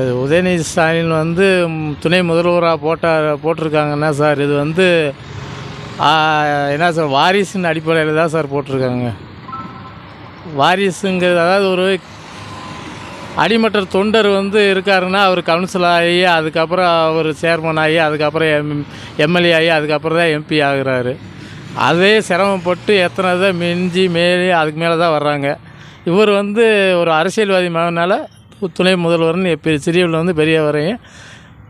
உதயநிதி ஸ்டாலின் வந்து துணை முதல்வராக போட்டார் போட்டிருக்காங்கன்னா சார் இது வந்து என்ன சார் வாரிசின் அடிப்படையில் தான் சார் போட்டிருக்காங்க. வாரிசுங்கிறது அதாவது ஒரு அடிமட்ட தொண்டர் வந்து இருக்காருன்னா அவர் கவுன்சில் ஆகி அதுக்கப்புறம் அவர் சேர்மன் ஆகி அதுக்கப்புறம் எம் எம்எல்ஏ ஆகி அதுக்கப்புறம் தான் எம்பி ஆகுறாரு. அதே சிரமப்பட்டு எத்தனை இதை மிஞ்சி மேலே அதுக்கு மேலே தான் வர்றாங்க. இவர் வந்து ஒரு அரசியல்வாதி மகனால் துணை முதல்வர்னு எப்போ சிறியவில் வந்து பெரிய வரையும்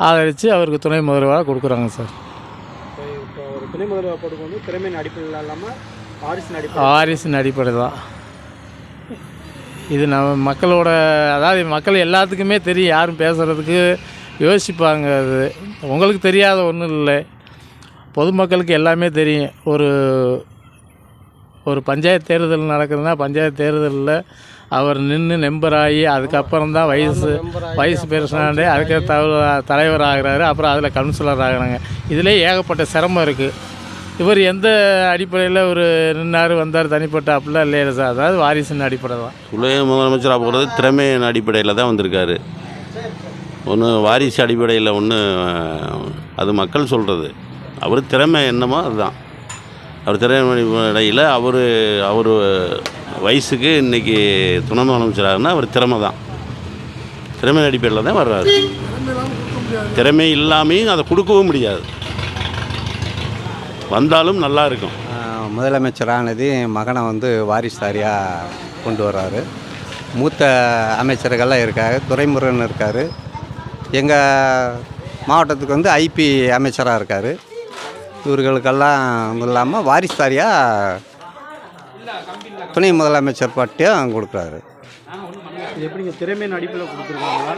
ஆதரித்து அவருக்கு துணை முதல்வராக கொடுக்குறாங்க சார். துணை முதல்வர் போட்டுக்கு வந்து திறமையின் அடிப்படையில் இல்லாமல் வாரிசின் அடிப்படை? வாரிசின் அடிப்படை தான். இது நம்ம மக்களோட அதாவது மக்கள் எல்லாத்துக்குமே தெரியும் யாரும் பேசுகிறதுக்கு யோசிப்பாங்க அது. உங்களுக்கு தெரியாத ஒன்றும் இல்லை. பொதுமக்களுக்கு எல்லாமே தெரியும். ஒரு ஒரு பஞ்சாயத்து தேர்தல் நடக்குதுன்னா பஞ்சாயத்து தேர்தலில் அவர் நின்று மெம்பர் ஆகி அதுக்கப்புறம் தான் வயசு வயசு பெருசாண்டே அதுக்கு தலைவர் ஆகுறாரு அப்புறம் அதில் கவுன்சிலர் ஆகுறாங்க. இதிலே ஏகப்பட்ட சிரமம் இருக்குது இவர் எந்த அடிப்படையில் ஒரு நின்னார் வந்தார் தனிப்பட்ட அப்படிலாம் இல்லையா சார். அதாவது வாரிசின் அடிப்படை தான். துணை முதலமைச்சராக போகிறது திறமையின் அடிப்படையில் தான் வந்திருக்காரு. ஒன்று வாரிசு அடிப்படையில் ஒன்று அது மக்கள் சொல்கிறது அவர் திறமை என்னமோ அதுதான். அவர் திறமை அடிப்படையில் அவர் அவர் வயசுக்கு இன்றைக்கி துணை முதலமைச்சராகுன்னா அவர் திறமை தான். திறமை அடிப்படையில் தான் வர்றாரு. திறமை இல்லாமையும் அதை கொடுக்கவும் முடியாது. வந்தாலும் நல்லா இருக்கும். முதலமைச்சரானது மகனை வந்து வாரிசாரியாக கொண்டு வர்றாரு. மூத்த அமைச்சர்கள்லாம் இருக்காங்க துரைமுருகன் இருக்கார். எங்கள் மாவட்டத்துக்கு வந்து ஐபி அமைச்சராக இருக்கார். இவர்களுக்கெல்லாம் இல்லாமல் வாரிசாரியாக துணை முதலமைச்சர் பட்டியும் கொடுக்குறாரு. இது எப்படிங்க திறமையின் அடிப்படையில் கொடுத்துருக்காங்களா?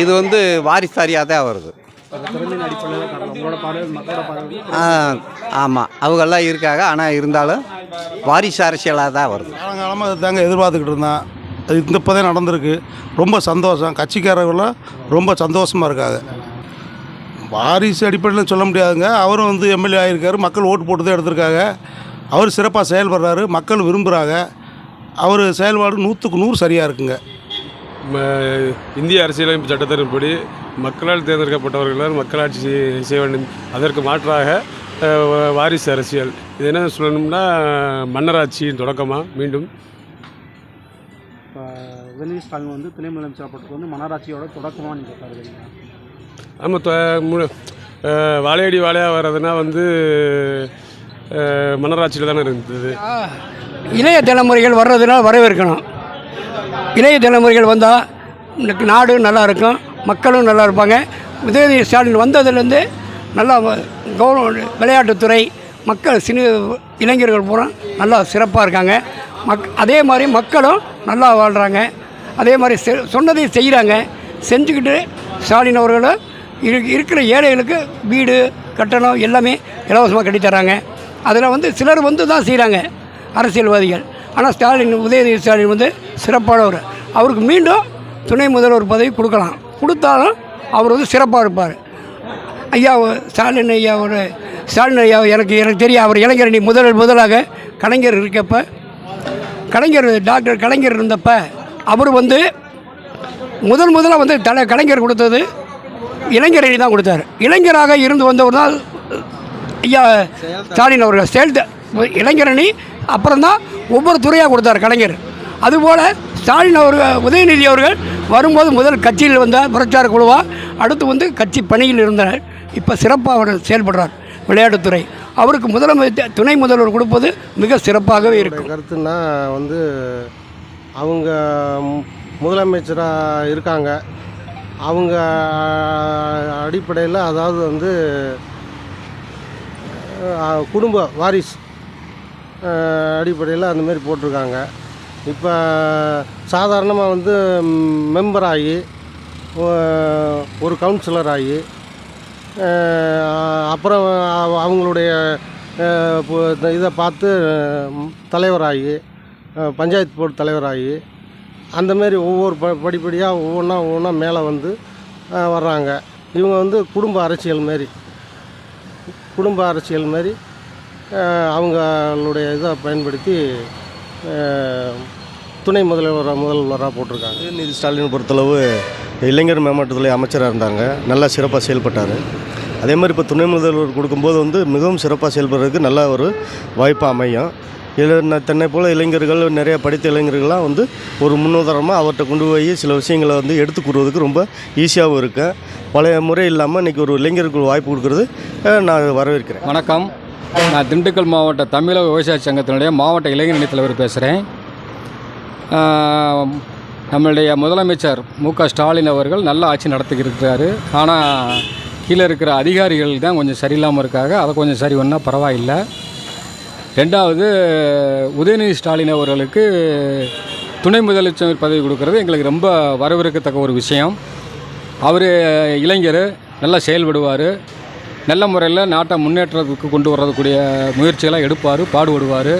இது வந்து வாரிசாரியாக தான் வருது. ஆமாம் அவங்கெல்லாம் இருக்காங்க. ஆனால் இருந்தாலும் வாரிசு அரசியலாக தான் வருது. காலங்காலமாக அது தாங்க எதிர்பார்த்துக்கிட்டு இருந்தேன். அது இந்த இப்போ தான் நடந்திருக்கு. ரொம்ப சந்தோஷம். கட்சிக்காரர்களும் ரொம்ப சந்தோஷமாக இருக்காங்க. வாரிசு அடிப்படையில் சொல்ல முடியாதுங்க. அவரும் வந்து எம்எல்ஏ ஆகியிருக்காரு மக்கள் ஓட்டு போட்டு தான் எடுத்திருக்காங்க. அவர் சிறப்பாக செயல்படுறாரு மக்கள் விரும்புகிறாங்க அவர் செயல்பாடு நூற்றுக்கு நூறு சரியாக இருக்குங்க. ம- இந்திய அரசியலமைப்பு சட்டத்தின்படி மக்களால் தேர்ந்தெடுக்கப்பட்டவர்களால் மக்களாட்சி செய்- செய்ய வேண்டும். அதற்கு மாற்றாக வாரிசு அரசியல். இது என்ன சொல்லணும்னா மன்னராட்சியின் தொடக்கமாக மீண்டும்? இப்போ உதயநிதி ஸ்டாலின் வந்து துணை முதலமைச்சர் வந்து மனராட்சியோட தொடக்கமாக நீங்கள் கருதுறீங்க நம்ம வாழையடி வாழையாக வர்றதுனா வந்து மன்னராட்சியில் தானே இருந்தது? இளைய தலைமுறைகள் வர்றதுனால வரவேற்கணும். இளைய தலைமுறைகள் வந்தால் நாடும் நல்லா இருக்கும் மக்களும் நல்லா இருப்பாங்க. உதயநிதி ஸ்டாலின் வந்ததுலேருந்து நல்லா கவர்மெண்ட் கௌரவ விளையாட்டுத்துறை மக்கள் சிறு இளைஞர்கள் பூரா நல்லா சிறப்பாக இருக்காங்க. மக் அதே மாதிரி மக்களும் நல்லா வாழ்கிறாங்க அதே மாதிரி செ சொன்னதையும் செய்கிறாங்க செஞ்சுக்கிட்டு ஸ்டாலின் அவர்களும் இரு இருக்கிற ஏழைகளுக்கு வீடு கட்டணம் எல்லாமே இலவசமாக கட்டித்தராங்க அதில் வந்து சிலர் வந்து தான் செய்கிறாங்க அரசியல்வாதிகள். ஆனால் ஸ்டாலின் உதயநிதி ஸ்டாலின் வந்து சிறப்பானவர். அவருக்கு மீண்டும் துணை முதல்வர் பதவி கொடுக்கலாம். கொடுத்தாலும் அவர் வந்து சிறப்பாக இருப்பார். ஐயா ஸ்டாலின் ஐயா ஒரு ஸ்டாலின் ஐயா எனக்கு எனக்கு தெரியும். அவர் இளைஞரணி முதல் முதலாக கலைஞர் இருக்கப்ப கலைஞர் டாக்டர் கலைஞர் இருந்தப்ப அவர் வந்து முதல் முதலாக வந்து தலை கலைஞர் கொடுத்தது இளைஞரணி தான் கொடுத்தாரு. இளைஞராக இருந்து வந்தவர் தான் ஐயா ஸ்டாலின் அவர்கள் செயல் இளைஞரணி அப்புறம் தான் ஒவ்வொரு துறையாக கொடுத்தார் கலைஞர். அதுபோல் ஸ்டாலின் அவர்கள் உதயநிதி அவர்கள் வரும்போது முதல் கட்சியில் வந்தார் பிரச்சார குழுவா அடுத்து வந்து கட்சி பணியில் இருந்தார் இப்போ சிறப்பாக அவர் செயல்படுறார் விளையாட்டுத்துறை. அவருக்கு முதலமைச்சர் துணை முதல்வர் கொடுப்பது மிக சிறப்பாகவே இருக்கும். கருத்துன்னா வந்து அவங்க முதலமைச்சராக இருக்காங்க. அவங்க அடிப்படையில் அதாவது வந்து குடும்ப வாரிசு அடிப்படையில் அந்தமாரி போட்டிருக்காங்க. இப்போ சாதாரணமாக வந்து மெம்பர் ஆகி ஒரு கவுன்சிலர் ஆகி அப்புறம் அவங்களுடைய இப்போ இதை பார்த்து தலைவராகி பஞ்சாயத்து போர்டு தலைவராகி அந்தமாரி ஒவ்வொரு ப படிப்படியாக ஒவ்வொன்றா ஒவ்வொன்றா மேலே வந்து வர்றாங்க. இவங்க வந்து குடும்ப அரசியல் மாரி குடும்ப அரசியல் மாதிரி அவங்களுடைய இதை பயன்படுத்தி துணை முதல்வராக முதல்வராக போட்டிருக்காங்க. உதயநிதி ஸ்டாலின் பொறுத்தளவு இளைஞர் மேம்பாட்டுத்துறை அமைச்சராக இருந்தாங்க. நல்லா சிறப்பாக செயல்பட்டார். அதே மாதிரி இப்போ துணை முதல்வர் கொடுக்கும்போது வந்து மிகவும் சிறப்பாக செயல்படுறதுக்கு நல்ல ஒரு வாய்ப்பாக அமையும். இதில் தன்னை போல் இளைஞர்கள் நிறைய படித்த இளைஞர்கள்லாம் வந்து ஒரு முன்னுதாரணமாக அவர்கிட்ட கொண்டு போய் சில விஷயங்களை வந்து எடுத்து கூறுவதுக்கு ரொம்ப ஈஸியாகவும் இருக்கும் பழைய முறை இல்லாமல் இன்றைக்கி ஒரு இளைஞருக்கு வாய்ப்பு கொடுக்குறது நான் வரவேற்கிறேன். வணக்கம். நான் திண்டுக்கல் மாவட்ட தமிழக விவசாய சங்கத்தினுடைய மாவட்ட இளைஞர் இணைத்தலைவர் பேசுகிறேன் நம்மளுடைய முதலமைச்சர் மு க ஸ்டாலின் அவர்கள் நல்ல ஆட்சி நடத்திக்கிட்டு ஆனால் கீழே இருக்கிற அதிகாரிகள் தான் கொஞ்சம் சரியில்லாமல் இருக்காங்க. அதை கொஞ்சம் சரி பண்ணால் பரவாயில்லை. ரெண்டாவது உதயநிதி ஸ்டாலின் அவர்களுக்கு துணை முதலமைச்சர் பதவி கொடுக்கறது. எங்களுக்கு ரொம்ப வரவேற்கத்தக்க ஒரு விஷயம். அவர் இளைஞர் நல்லா செயல்படுவார். நல்ல முறையில் நாட்டை முன்னேற்றத்துக்கு கொண்டு வரக்கூடிய முயற்சிகளை எடுப்பார் பாடுபடுவார்.